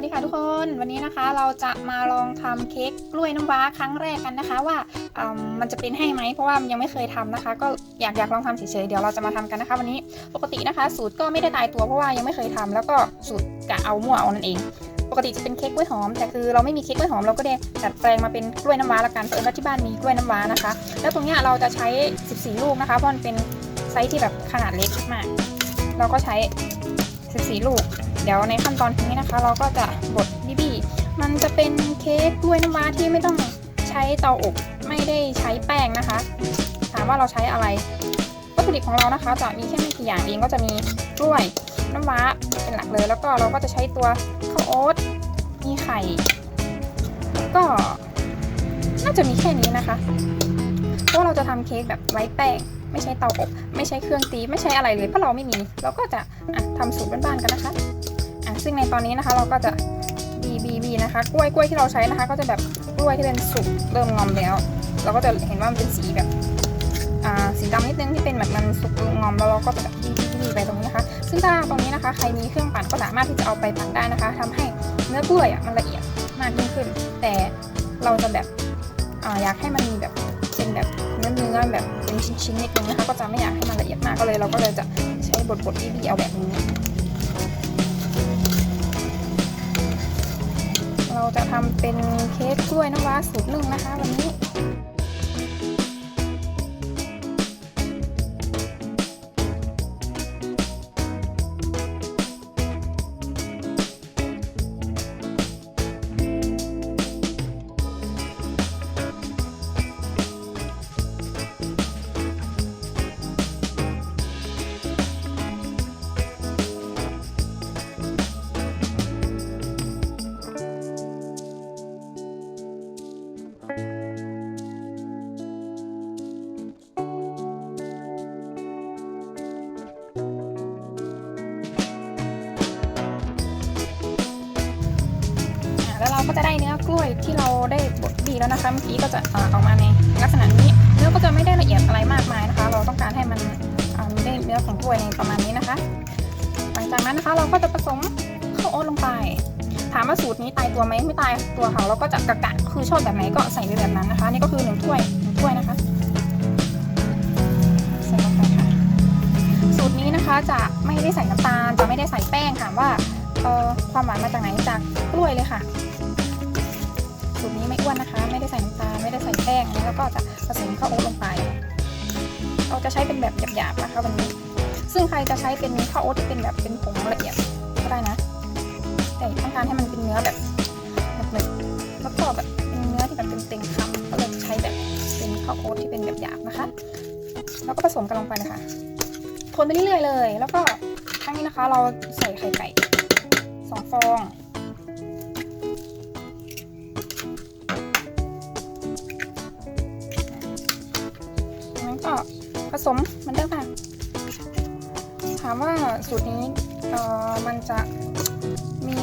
วัสดีค่ะทุกคนวันนี้นะคะเราจะมาลองทำเค้กกล้วยน้ำว้าครั้งแรกกันนะคะว่ามมันจะเป็นให้ไหมเพราะว่ายังไม่เคยทำนะคะ ก็อยากอยากลองทำเฉยๆเดี๋ยวเราจะมาทำกันนะคะ วันนี้ปกตินะคะ สูตรก็ไม่ได้ตายตัวเพราะว่ายังไม่เคยทำแล้วก็สูตรกะเอามั่วเอานั่นเอง ปกติจะเป็นเค้กกล้วยหอมแต่คือเราไม่มีเค้กกล้วยหอมเราก็ได้ดัดแปลงมาเป็นกล้วยน้ำว้าละกันเผอิญว่าที่บ้านมีกล้วยน้ำว้านะคะ แล้วตรงเนี้ยเราจะใช้ 14 ลูกนะคะเพราะมันเป็นไซส์ที่แบบขนาดเล็กมากเราก็ใช้ 14 ลูก เดี๋ยวในขั้นตอนนี้นะคะ เราก็จะบดบีบีมันจะเป็นเค้กกล้วยน้ำว้าที่ไม่ต้องใช้เตาอบไม่ได้ใช้แป้งนะคะ ถามว่าเราใช้อะไรวัตถุดิบของเรานะคะ จะมีแค่ไม่กี่อย่างเองก็จะมีกล้วยน้ำว้าเป็นหลักเลย แล้วก็เราก็จะใช้ตัวข้าวโอ๊ตมีไข่ ก็น่าจะมีแค่นี้นะคะเพราะเราจะทำเค้กแบบไร้แป้งไม่ใช้เตาอบ ไม่ใช้เครื่องตี ไม่ใช้อะไรเลยเพราะเราไม่มี เราก็จะะทำสูตรบ้านๆกันนะคะ ซึ่งในตอนนี้นะคะเราก็จะบีบีบีนะคะ กล้วยกล้วยที่เราใช้นะคะ ก็จะแบบกล้วยที่เป็นสุกเริ่มงอมแล้ว เราก็จะเห็นว่ามันเป็นสีแบบสีดำนิดนึงที่เป็นแบบมันสุกงอมแล้วเราก็จะแบบบีบีบีไปตรงนี้นะคะ ซึ่งถ้าตรงนี้นะคะ ใครมีเครื่องปั่นก็สามารถที่จะเอาไปปั่นได้นะคะทำให้เนื้อกล้วยอะมันละเอียดมากยิ่งขึ้น แต่เราจะแบบออยากให้มันมีแบบเป็นแบบเนื้อเนื้อแบบเป็นชิ้นๆนิดนึงนะคะ ก็จะไม่อยากให้มันละเอียดมากก็เลย เราก็เลยจะใช้บดบดบีบีเอาแบบนี้ เราจะทำเป็นเค้กกล้วยน้ำว้าสูตรหนึ่งนะคะ วันนี้ ก็จะได้เนื้อกล้วยที่เราได้บดดีแล้วนะคะเมื่อกี้ก็จะอ่าอกมาในลักษณะนี้เนื้อก็จะไม่ได้ละเอียดอะไรมากมายนะคะ เราต้องการให้มันมีได้เนื้อของกล้วยในประมาณนี้นะคะ หลังจากนั้นนะคะเราก็จะผสมข้าวโอ๊ตลงไป ถามว่าสูตรนี้ตายตัวไหมไม่ตายตัวค่ะเราก็จะกะกะคือชอบแบบไหนก็ใส่ไปแบบนั้นนะคะ นี่ก็คือหนึ่งถ้วยหนึ่งถ้วยนะคะใส่ลงไปค่ะสูตรนี้นะคะจะไม่ได้ใส่น้ำตาลจะไม่ได้ใส่แป้งถามว่าออความหวานมาจากไหนจากกล้วยเลยค่ะ ได้ใส่แป้งแล้วก็จะผสมข้าวโอ๊ตลงไป เราจะใช้เป็นแบบหยาบๆนะคะวันนี้ ซึ่งใครจะใช้เป็นข้าวโอ๊ตที่เป็นแบบเป็นผงละเอียดก็ได้นะ แต่ต้องการให้มันเป็นเนื้อแบบหนึบๆแล้วก็แบบเป็นเนื้อที่แบบเป็นเต็งคำก็เลยใช้แบบเป็นข้าวโอ๊ตที่เป็นแบบหยาบนะคะ แล้วก็ผสมกันลงไปเลยค่ะคนไปเรื่อยๆเลย แล้วก็ครั้งนี้นะคะ เราใส่ไข่ไก่สองฟอง สมเหมันเดิมค่ะ ถามว่าสูตรนี้เอ่อมันจะมี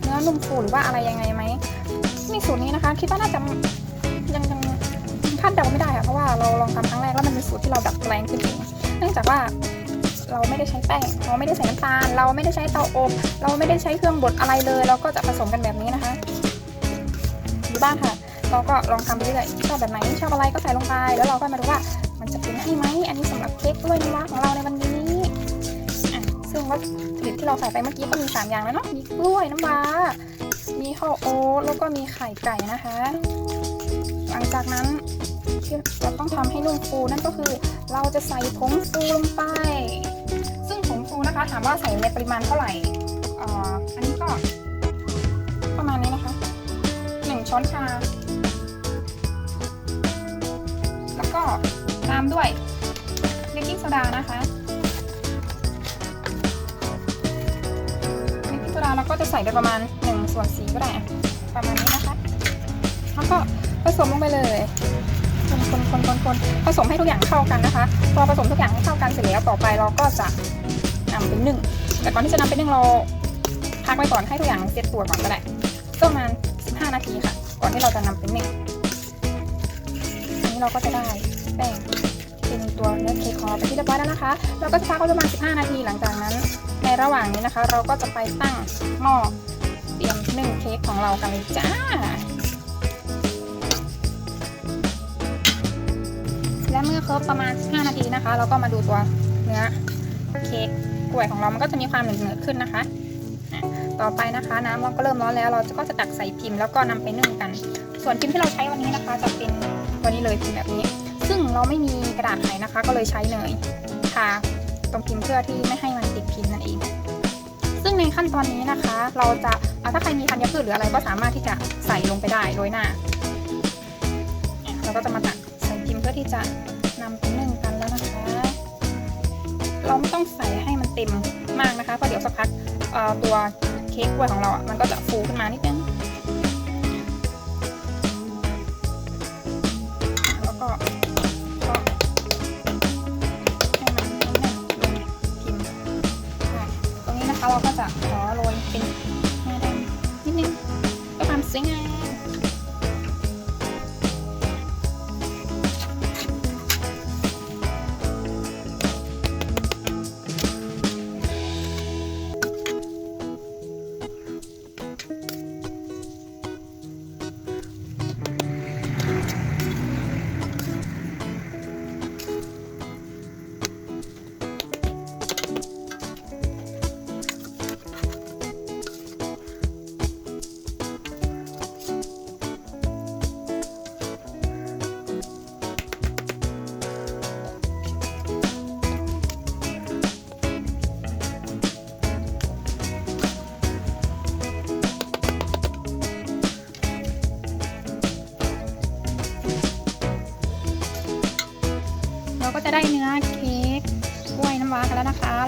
เนื้อนุ่มฟูหรือว่าอะไรยังไงไหมนี่สูตรนี้นะคะ คิดว่าน่าจะยังยังคาดเดาไม่ได้ค่ะเพราะว่าเราลองทำครั้งแรกแล้วมันเป็นสูตรที่เราดัดแปลงขึ้นเองเนื่องจากว่าเราไม่ได้ใช้แป้งเราไม่ได้ใส่น้ำตาล เราไม่ได้ใช้เตาอบ เราไม่ได้ใช้เครื่องบดอะไรเลย เราก็จะผสมกันแบบนี้นะคะอยู่บ้านค่ะ เราก็ลองทำไปเรื่อยชอบแบบไหนชอบอะไรก็ใส่ลงไป แล้วเราก็มาดูว่ามันจะเป็นให้ไหมอันนี้สำหรับเค้กกล้วยน้ำว้าของเราในวันนี้ซึ่งวัตถุดิบที่เราใส่ไปเมื่อกี้ก็มีสามอย่างแล้วเนาะมีกล้วยน้ำว้ามีข้าวโอ๊ตแล้วก็มีไข่ไก่นะคะ หลังจากนั้นที่เราต้องทำให้นุ่มฟูนั่นก็คือ เราจะใส่ผงฟูลงไป ซึ่งผงฟูนะคะถามว่าใส่ในปริมาณเท่าไหร่อ่ออันนี้ก็ ประมาณนี้นะคะหนึ่งช้อนชา ตามด้วยเบกกิ้งโซดานะคะเบกกิ้งโซดาเราก็จะใส่ไปประมาณ1ส่วน4ก็ได้ประมาณนี้นะคะ แล้วก็ผสมลงไปเลยคนคนคนคนคนผสมให้ทุกอย่างเข้ากันนะคะ พอผสมทุกอย่างให้เข้ากันเสร็จแล้วต่อไปเราก็จะนำไปนึ่ง แต่ก่อนที่จะนำไปนึ่งเราพักไว้ก่อนให้ทุกอย่างเซ็ตตัวก่อนก็ได้ก็ประมาณ15นาทีค่ะ ก่อนที่เราจะนำไปนึ่งอันนี้เราก็จะได้ แป้งเป็นตัวเนื้อเค้กของเราไปที่เรียบร้อยแล้วนะคะ เราก็จะพักไว้ประมาณ 15 นาทีหลังจากนั้น ในระหว่างนี้นะคะ เราก็จะไปตั้งหม้อเตรียมนึ่งเค้กของเรากันเลยจ้า และเมื่อครบประมาณ 15 นาทีนะคะ เราก็มาดูตัวเนื้อเค้กกล้วยของเรา มันก็จะมีความเหนืดๆขึ้นนะคะต่อไปนะคะ น้ำมันก็เริ่มร้อนแล้ว เราก็จะตักใส่พิมพ์แล้วก็นำไปนึ่งกัน ส่วนพิมพ์ที่เราใช้วันนี้นะคะ จะเป็นตัวนี้เลยพิมพ์แบบนี้ ซึ่งเราไม่มีกระดาษไขนะคะ ก็เลยใช้เนยทาตรงพิมพ์เพื่อที่ไม่ให้มันติดพิมพ์นั่นเอง ซึ่งในขั้นตอนนี้นะคะ เราจะาถ้าใครมีธัญพืชหรืออะไรก็สามารถที่จะใส่ลงไปได้โรยหน้าเราก็จะมาตักใส่พิมพ์เพื่อที่จะนำไปนึ่งกันแล้วนะคะ เราไม่ต้องใส่ให้มันเต็มมากนะคะเพราะเดี๋ยวสักพักตัวเค้กกล้วยของเราอะมันก็จะฟูขึ้นมานิดนึง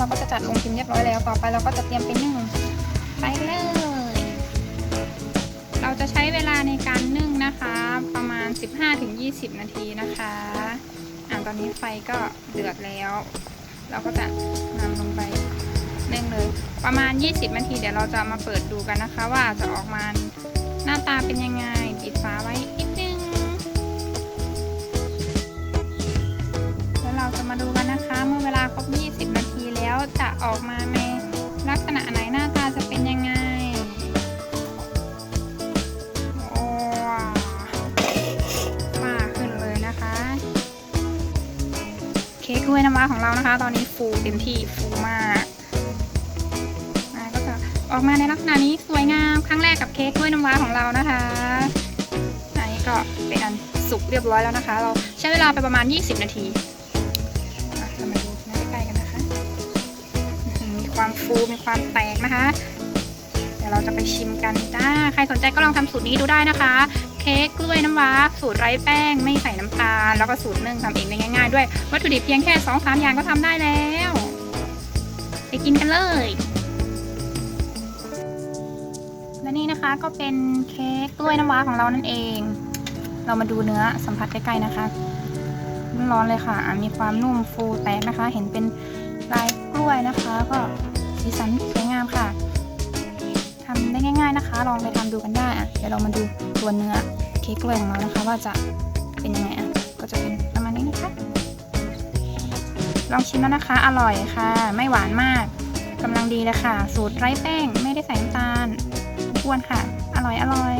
ก็จะจัดลงพิมพ์เรียบร้อยแล้ว ต่อไปเราก็จะเตรียมไปนึ่งไปเลย เราจะใช้เวลาในการนึ่งนะคะ ประมาณ 15-20 นาทีนะคะอ่าตอนนี้ไฟก็เดือดแล้ว เราก็จะนำลงไปนึ่งเลย ประมาณ 20 นาที เดี๋ยวเราจะมาเปิดดูกันนะคะ ว่าจะออกมาหน้าตาเป็นยังไงปิดฝาไว้นิดนึง แล้วเราจะมาดูกันนะคะ เมื่อเวลาครบ 20 นาที แล้วจะออกมาในลักษณะไหนหน้าตาจะเป็นยังไงโอ้ว้าวฟ้าขึ้นเลยนะคะ เค้กกล้วยน้ำว้าของเรานะคะ ตอนนี้ฟูเต็มที่ฟูมากอ่าก็จะออกมาในลักษณะนี้สวยงามครั้งแรกกับเค้กกล้วยน้ำว้าของเรานะคะอันนี้ก็เป็นอันสุกเรียบร้อยแล้วนะคะ เราใช้เวลาไปประมาณ 20 นาที ความฟูมีความแตกนะคะ เดี๋ยวเราจะไปชิมกันจ้าใครสนใจก็ลองทำสูตรนี้ดูได้นะคะ เค้กกล้วยน้ำว้าสูตรไร้แป้งไม่ใส่น้ำตาล แล้วก็สูตรนึ่งทำเองได้ง่ายๆด้วย วัตถุดิบเพียงแค่2-3อย่างก็ทำได้แล้ว ไปกินกันเลยและนี่นะคะก็เป็นเค้กกล้วยน้ำว้าของเรานั่นเอง เรามาดูเนื้อสัมผัสใกล้ๆนะคะร้อนๆเลยค่ะ มีความนุ่มฟูแตกนะคะ เห็นเป็นลายกล้วยนะคะก็ สีสันสวยงามค่ะทำได้ง่าย ๆนะคะ ลองไปทำดูกันได้อะเดี๋ยวเรามาดูตัวเนื้อเค้กกล้วยของเรานะคะ ว่าจะเป็นยังไงอะก็จะเป็นประมาณนี้นะคะลองชิมแล้วนะคะ อร่อยค่ะ ไม่หวานมากกำลังดีเลยค่ะ สูตรไร้แป้งไม่ได้ใส่น้ำตาลไม่อ้วนค่ะ อร่อยอร่อย